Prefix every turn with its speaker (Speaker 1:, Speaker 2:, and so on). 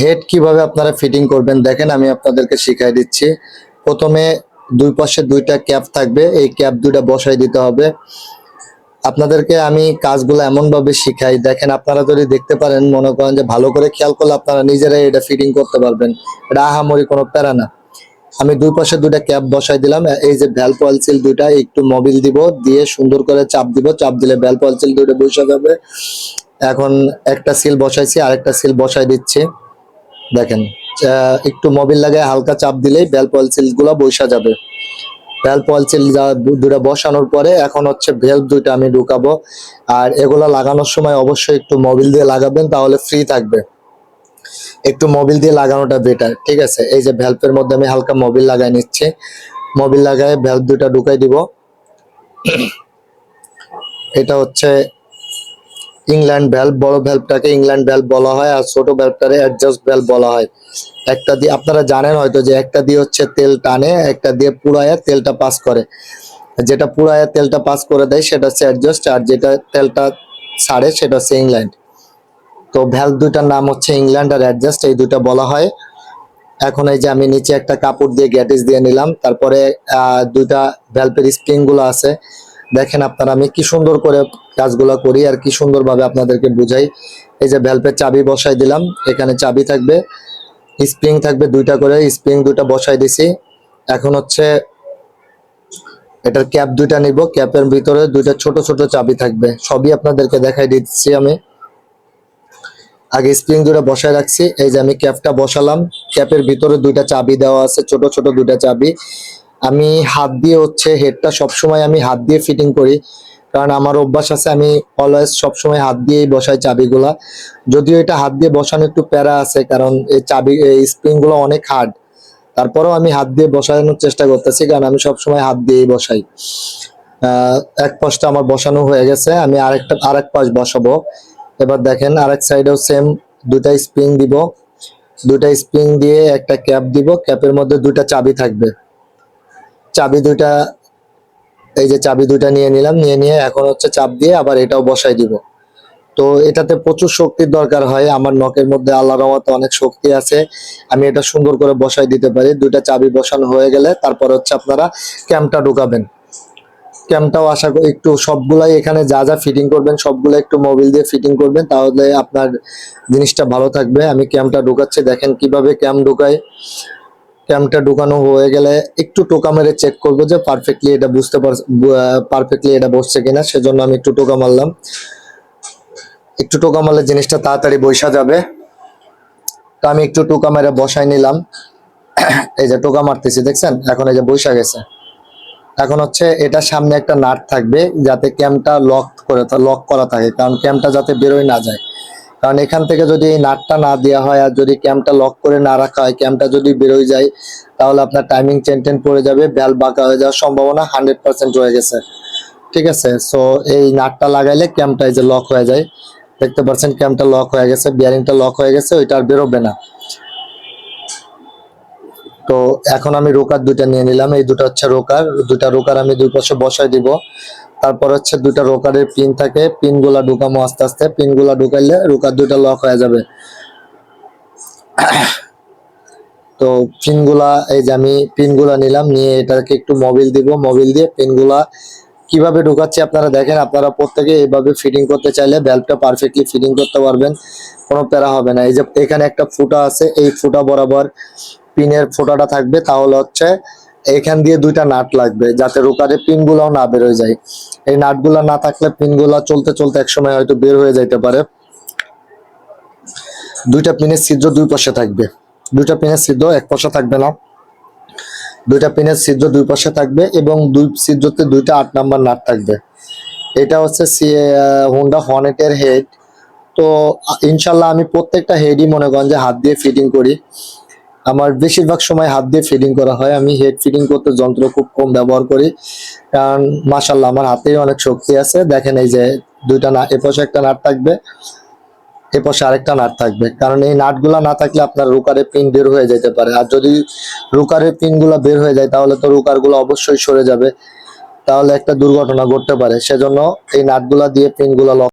Speaker 1: Head কীভাবে আপনারা fitting করবেন, দেখেন আমি আপনাদেরকে শিখাই দিচ্ছি। প্রথমে দুই পাশে দুইটা ক্যাপ থাকবে, এই ক্যাপ দুইটা বসাই দিতে হবে। আপনাদেরকে আমি কাজগুলো এমন ভাবে শিখাই, দেখেন আপনারা যদি দেখতে পারেন, মনে করেন যে ভালো করে খেয়াল করলে আপনারা নিজেরাই এটা ফিটিং করতে পারবেন। এটা আহামরি কোনো প্যারা না। আমি দুই পাশে দুইটা ক্যাপ বসাই দিলাম, এই যে ভ্যাল পয়েলসিল দুইটা, একটু মোবিল দিব, দিয়ে সুন্দর করে চাপ দিব, চাপ দিলে ভ্যাল পয়েলসিল দুইটা বসে যাবে। এখন একটা সিল বসাইছি, আরেকটা সিল বসাই দিচ্ছি। দেখেন একটু মোবিল লাগায় হালকা চাপ দিলেই ভ্যাল পয়েলসিলগুলো বসা যাবে। ভ্যাল পয়েলসিল দুটা বসানোর পরে এখন হচ্ছে ভেলভ দুইটা আমি ঢুকাবো। আর এগুলা লাগানোর সময় অবশ্যই একটু মোবিল দিয়ে লাগাবেন, তাহলে ফ্রি থাকবে। একটু মোবিল দিয়ে লাগানোটা বেটার ঠিক আছে? এই যে ভ্যালভের মধ্যে আমি হালকা মোবিল লাগাই নিচ্ছি। মোবিল লাগায় ভ্যালভ দুইটা ঢুকাই দিব। এটা হচ্ছে ইংল্যান্ড ভ্যালভ বড় ভ্যালভটাকে ইংল্যান্ড ভ্যালভ বলা হয় আর ছোট ভ্যালভটারে অ্যাডজাস্ট ভ্যালভ বলা হয়। একটা দিয়ে আপনারা জানেন হয়তো যে একটা দিয়ে হচ্ছে তেল টানে, একটা দিয়ে পুরায়া তেলটা পাস করে। যেটা পুরায়া তেলটা পাস করে দেয় সেটা হচ্ছে অ্যাডজাস্ট আর যেটা তেলটা ছাড়ে সেটা হচ্ছে ইংল্যান্ড। তো ভ্যালভ দুইটার নাম হচ্ছে ইংল্যান্ড আর অ্যাডজাস্ট এই দুটা বলা হয়। এখন এই যে আমি নিচে একটা কাপড় দিয়ে গ্যাটিস দিয়ে নিলাম, তারপরে দুইটা ভ্যালভের স্প্রিংগুলো আছে। দেখেন আপনারা, আমি কি সুন্দর করে কাজগুলো করি আর কি সুন্দরভাবে আপনাদেরকে বুঝাই। এই যে ভ্যালভের চাবি বসাই দিলাম, এখানে চাবি থাকবে স্প্রিং থাকবে দুইটা করে স্প্রিং দুইটা বসাই দিছি। এখন হচ্ছে এটার ক্যাপ দুইটা নিব ক্যাপের ভিতরে দুইটা ছোট ছোট চাবি থাকবে, সবই আপনাদেরকে দেখাই দিচ্ছি আমি। আগে স্প্রিং দুটো বসায় রাখছি, এই যে আমি ক্যাপটা বসালাম ক্যাপের ভিতরে দুইটা চাবি দেওয়া আছে, ছোট ছোট দুইটা চাবি। আমি হাত দিয়ে হচ্ছে হেডটা সবসময় আমি হাত দিয়ে ফিটিং করি। কারণ আমার অভ্যাস আছে, আমি অলওয়েজ সবসময় হাত দিয়েই বসাই চাবিগুলা। যদিও এটা হাত দিয়ে বসানো একটু প্যারা আছে, কারণ এই চাবি, এই স্প্রিংগুলো অনেক হার্ড তারপরেও আমি হাত দিয়ে বসানোর চেষ্টা করতেছি, কারণ আমি সবসময় হাত দিয়েই বসাই। এক পাশটা আমার বসানো হয়ে গেছে, আমি আরেকটা, আরেক পাশ বসাবো। এবার দেখেন আরেক সাইডেও সেম দুটা স্প্রিং দিব। দুটা স্প্রিং দিয়ে একটা ক্যাপ দিব ক্যাপের মধ্যে দুটা চাবি থাকবে। চাবি দুইটা, এই যে চাবি দুইটা নিয়ে নিলাম, নিয়ে নিয়ে এখন হচ্ছে চাপ দিয়ে আবার এটাও বসাই দিব। তো এটাতে প্রচুর শক্তির দরকার হয়, আমার নখের মধ্যে আল্লাহ রহমতে অনেক শক্তি আছে। আমি এটা সুন্দর করে বসাই দিতে পারি, দুইটা চাবি বসানো হয়ে গেলে তারপর হচ্ছে আপনারা ক্যাম্পটা ঢুকাবেন। ক্যাম্পটাও আশা করি একটু সবগুলাই এখানে যা যা ফিটিং করবেন, সবগুলো একটু মোবিল দিয়ে ফিটিং করবেন, তাহলে আপনার জিনিসটা ভালো থাকবে। আমি ক্যাম্পটা ঢুকাচ্ছি, দেখেন কীভাবে ক্যাম্প ঢুকাই। ক্যামটা ঢুকানো হয়ে গেলে একটু টোকা মেরে চেক করব যে পারফেক্টলি এটা বুঝতে পার পারফেক্টলি এটা বসছে কিনা, সেজন্য আমি একটু টোকা মারলাম। একটু টোকা মারলে জিনিসটা তাড়াতাড়ি বৈশা যাবে। তো আমি একটু টোকা মেরে বসাই নিলাম। এই যে টোকা মারতেছি, দেখছেন? এখন এই যে বৈশা গেছে। এখন হচ্ছে এটা সামনে একটা নাট থাকবে যাতে ক্যামটা লক করে লক করা থাকে, কারণ ক্যামটা যাতে বেরোয় না যায়। কারণ এখান থেকে যদি এই নাটটা না দেওয়া হয় আর যদি ক্যাম্পটা লক করে না রাখা হয়, ক্যাম্পটা যদি বেরোয় যায়, তাহলে আপনার টাইমিং চেন টেন পড়ে যাবে, ভ্যাল বাঁকা হয়ে যাওয়ার সম্ভাবনা হান্ড্রেড পার্সেন্ট রয়ে গেছে। ঠিক আছে? সো এই নাটটা লাগাইলে ক্যামটা এই যে লক হয়ে যায়। দেখতে পাচ্ছেন ক্যাম্পটা লক হয়ে গেছে বিয়ারিংটা লক হয়ে গেছে, ওইটা আর বেরোবে না। তো এখন আমি রোকার দুইটা নিয়ে নিলাম। এই দুটো হচ্ছে রোকার। দুটা রোকার আমি দুই পাশে বসাই দিব। তারপর হচ্ছে দুইটা রোকারের পিন থাকে পিনগুলা ঢুকামো আস্তে আস্তে পিনগুলা ঢুকাইলে রোকার দুইটা লক হয়ে যাবে। তো পিনগুলা, এই যে আমি পিনগুলা নিলাম, নিয়ে এটাকে একটু মোবিল দিব মোবিল দিয়ে পিনগুলা কীভাবে ঢুকাচ্ছি আপনারা দেখেন, আপনারা প্রত্যেকে এইভাবে ফিটিং করতে চাইলে ভ্যালভটা পারফেক্টলি ফিটিং করতে পারবেন, কোনো প্যারা হবে না। এই যে এখানে একটা ফুটা আছে, এই ফুটা বরাবর পিনের ফোঁটাটা থাকবে, তাহলে হচ্ছে এখান দিয়ে দুইটা নাট লাগবে, যাতে রোকারে পিন গুলাও না বেরোয় যায়। এই নাটগুলা না থাকলে পিনগুলা চলতে চলতে একসময় হয়তো বের হয়ে যাইতে পারে। দুইটা পিনের ছিদ্র দুই পাশে থাকবে। দুইটা পিনের ছিদ্র এক পাশে থাকবে না। দুইটা পিনের ছিদ্র দুই পাশে থাকবে এবং দুই ছিদ্রতে দুইটা আট নাম্বার নাট থাকবে। এটা হচ্ছে হুন্ডা হর্নেটের হেড তো ইনশাল্লাহ আমি প্রত্যেকটা হেডই মনে করেন যে হাত দিয়ে ফিটিং করি। আমার বেশিরভাগ সময় হাত দিয়ে ফিটিং করা হয়। আমি হেড ফিডিং করতে যন্ত্র খুব কম ব্যবহার করি। কারণ মাশাল্লাহ আমার হাতেই অনেক শক্তি আছে। দেখেন এই যে দুইটা না, এপাশে একটা নাট থাকবে, এপাশে আরেকটা নাট থাকবে। কারণ এই নাটগুলা না থাকলে আপনার রুকারের পিন বের হয়ে যেতে পারে। আর যদি রুকারের পিনগুলো বের হয়ে যায়, তাহলে তো রুকারগুলো অবশ্যই সরে যাবে। তাহলে একটা দুর্ঘটনা ঘটতে পারে। সেজন্য এই নাটগুলা দিয়ে পিনগুলো লক